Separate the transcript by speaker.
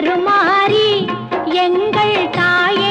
Speaker 1: தருமாறி எங்கள் தாயே.